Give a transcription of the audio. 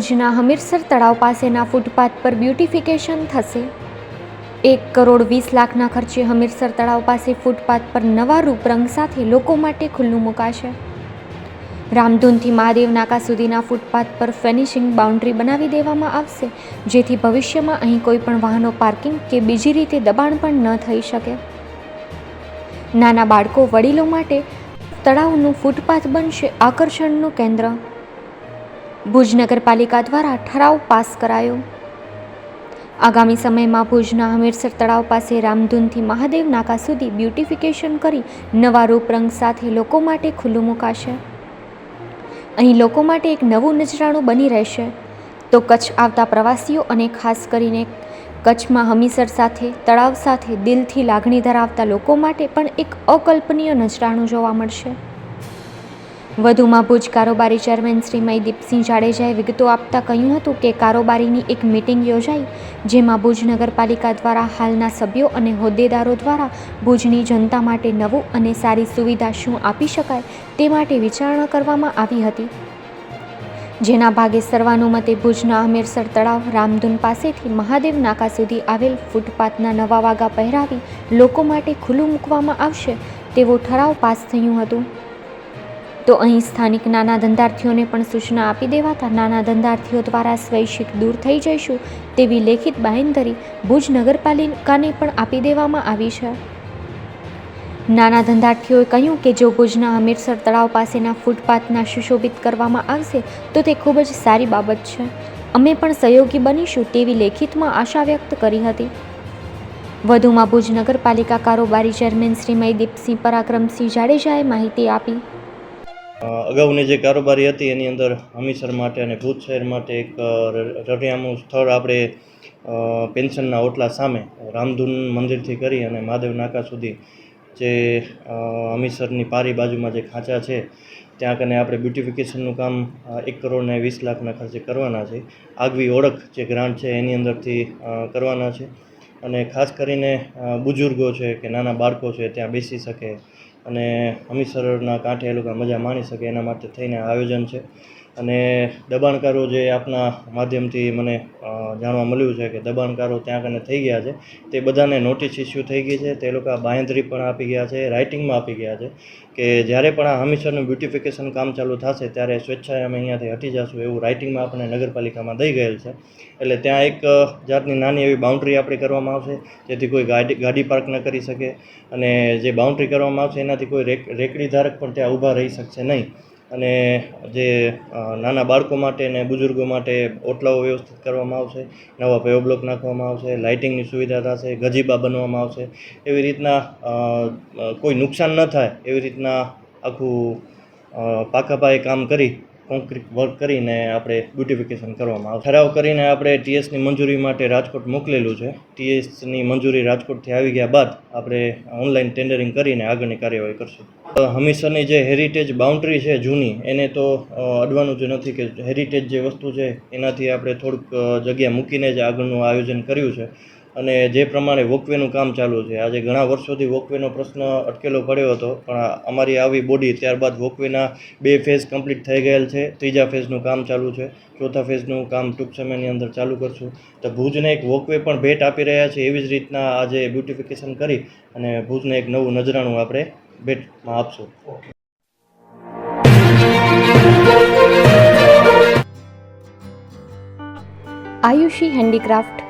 ભુજના હમીરસર તળાવ પાસેના ફૂટપાથ પર બ્યુટિફિકેશન થશે. એક કરોડ વીસ લાખના ખર્ચે હમીરસર તળાવ પાસે ફૂટપાથ પર નવા રૂપરંગ સાથે લોકો માટે ખુલ્લું મુકાશે. રામધૂનથી મહાદેવ નાકા સુધીના ફૂટપાથ પર ફિનિશિંગ બાઉન્ડ્રી બનાવી દેવામાં આવશે, જેથી ભવિષ્યમાં અહીં કોઈ પણ વાહનો પાર્કિંગ કે બીજી રીતે દબાણ પણ ન થઈ શકે. નાના બાળકો વડીલો માટે તળાવનું ફૂટપાથ બનશે આકર્ષણનું કેન્દ્ર. ભુજ નગરપાલિકા દ્વારા ઠરાવ પાસ કરાયો. આગામી સમયમાં ભુજના હમીરસર તળાવ પાસે રામધૂનથી મહાદેવ નાકા સુધી બ્યુટિફિકેશન કરી નવા રૂપરંગ સાથે લોકો માટે ખુલ્લું મુકાશે. અહીં લોકો માટે એક નવું નજરાણું બની રહેશે. તો કચ્છ આવતા પ્રવાસીઓ અને ખાસ કરીને કચ્છમાં હમીસર સાથે, તળાવ સાથે દિલથી લાગણી ધરાવતા લોકો માટે પણ એક અકલ્પનીય નજરાણું જોવા મળશે. વધુમાં ભુજ કારોબારી ચેરમેન શ્રી મયદીપસિંહ જાડેજાએ વિગતો આપતા કહ્યું હતું કે કારોબારીની એક મિટિંગ યોજાઈ, જેમાં ભુજ નગરપાલિકા દ્વારા હાલના સભ્યો અને હોદ્દેદારો દ્વારા ભુજની જનતા માટે નવું અને સારી સુવિધા શું આપી શકાય તે માટે વિચારણા કરવામાં આવી હતી. જેના ભાગે સર્વાનુમતે ભુજના અમીરસર તળાવ રામધૂન પાસેથી મહાદેવ નાકા સુધી આવેલ ફૂટપાથના નવા વાગા પહેરાવી લોકો માટે ખુલ્લું મૂકવામાં આવશે તેવો ઠરાવ પાસ થયું હતું. તો અહીં સ્થાનિક નાના ધંધાર્થીઓને પણ સૂચના આપી દેવાતા નાના ધંધાર્થીઓ દ્વારા સ્વૈચ્છિક દૂર થઈ જઈશું તેવી લેખિત બાહેંધરી ભુજ નગરપાલિકાને પણ આપી દેવામાં આવી છે. નાના ધંધાર્થીઓએ કહ્યું કે જો ભુજના હમીરસર તળાવ પાસેના ફૂટપાથના સુશોભિત કરવામાં આવશે તો તે ખૂબ જ સારી બાબત છે. અમે પણ સહયોગી બનીશું તેવી લેખિતમાં આશા વ્યક્ત કરી હતી. વધુમાં ભુજ નગરપાલિકા કારોબારી ચેરમેન શ્રી મયદીપસિંહ પરાક્રમસિંહ જાડેજાએ માહિતી આપી. અગાઉની જે કારોબારી હતી એની અંદર હમીસર માટે અને ભૂત શહેર માટે એક રઢિયામું સ્થળ આપણે પેન્શનના ઓટલા સામે રામધૂન મંદિરથી કરી અને મહાદેવ નાકા સુધી જે હમીસરની પારી બાજુમાં જે ખાંચા છે, ત્યાં કને આપણે બ્યુટિફિકેશનનું કામ એક કરોડ ને વીસ લાખના ખર્ચે કરવાના છે. આગવી ઓળખ જે ગ્રાન્ટ છે એની અંદરથી કરવાના છે. અને ખાસ કરીને બુજુર્ગો છે કે નાના બાળકો છે ત્યાં બેસી શકે અને હમીસરના કાંઠે એ લોકો મજા માણી શકે એના માટે થઈને આયોજન છે. અને દબાણકારો જે આપના માધ્યમથી મને જાણવા મળ્યું છે કે દબાણકારો ત્યાં કને થઈ ગયા છે, તે બધાને નોટિસ ઇસ્યુ થઈ ગઈ છે, તે લોકો બાંયધરી પણ આપી ગયા છે રાઇટિંગમાં આપી ગયા છે, કે જ્યારે પણ આ હમીસરનું બ્યુટિફિકેશન કામ ચાલુ થશે ત્યારે સ્વેચ્છાએ અમે અહીંયાથી હટી જશું એવું રાઇટિંગમાં આપણે નગરપાલિકામાં દઈ ગયેલ છે. એટલે ત્યાં એક જાતની નાની એવી બાઉન્ડ્રી આપણી કરવામાં આવશે, જેથી કોઈ ગાડી ગાડી પાર્ક ન કરી શકે અને જે બાઉન્ડ્રી કરવામાં આવશે એનાથી કોઈ રેક, રેકડી ધારક પણ ત્યાં ઊભા રહી શકશે નહીં. અને જે નાના બાળકો માટે અને બુઝુર્ગો માટે ઓટલાઓ વ્યવસ્થિત કરવામાં આવશે, નવા પેવ બ્લોક નાખવામાં આવશે, લાઇટિંગની સુવિધા થશે, ગજીબા બનવામાં આવશે, એવી રીતના કોઈ નુકસાન ન થાય એવી રીતના આખું પાકાપાયે પાકા પાયે કામ કરી કોન્ક્રીટ વર્ક કરીને આપણે બ્યુટિફિકેશન કરવામાં આવે ઠરાવ કરીને આપણે ટીએસની મંજૂરી માટે રાજકોટ મોકલેલું છે. ટીએસની મંજૂરી રાજકોટથી આવી ગયા બાદ આપણે ઓનલાઈન ટેન્ડરિંગ કરીને આગળની કાર્યવાહી કરશું. અ, હમીસરની જે હેરિટેજ બાઉન્ડ્રી છે જૂની એને તો અડવાનું જ નથી કે હેરિટેજ જે વસ્તુ છે એનાથી આપણે થોડુંક જગ્યા મૂકીને જ આગળનું આયોજન કર્યું છે. અને જે પ્રમાણે વોકવેનું કામ ચાલુ છે, આજે ઘણા વર્ષોથી વોકવેનો પ્રશ્ન અટકેલો પડ્યો હતો, પણ અમારી આવી બોડી ત્યારબાદ વોકવેના બે ફેઝ કમ્પ્લીટ થઈ ગયેલ છે, ત્રીજા ફેઝનું કામ ચાલુ છે, ચોથા ફેઝનું કામ ટૂંક સમયની અંદર ચાલુ કરશું. તો ભુજને એક વોકવે પણ ભેટ આપી રહ્યા છે, એવી જ રીતના આજે બ્યુટિફિકેશન કરી અને ભુજને એક નવું નજરાણું આપણે ભેટમાં આપશું. Ayushi handicraft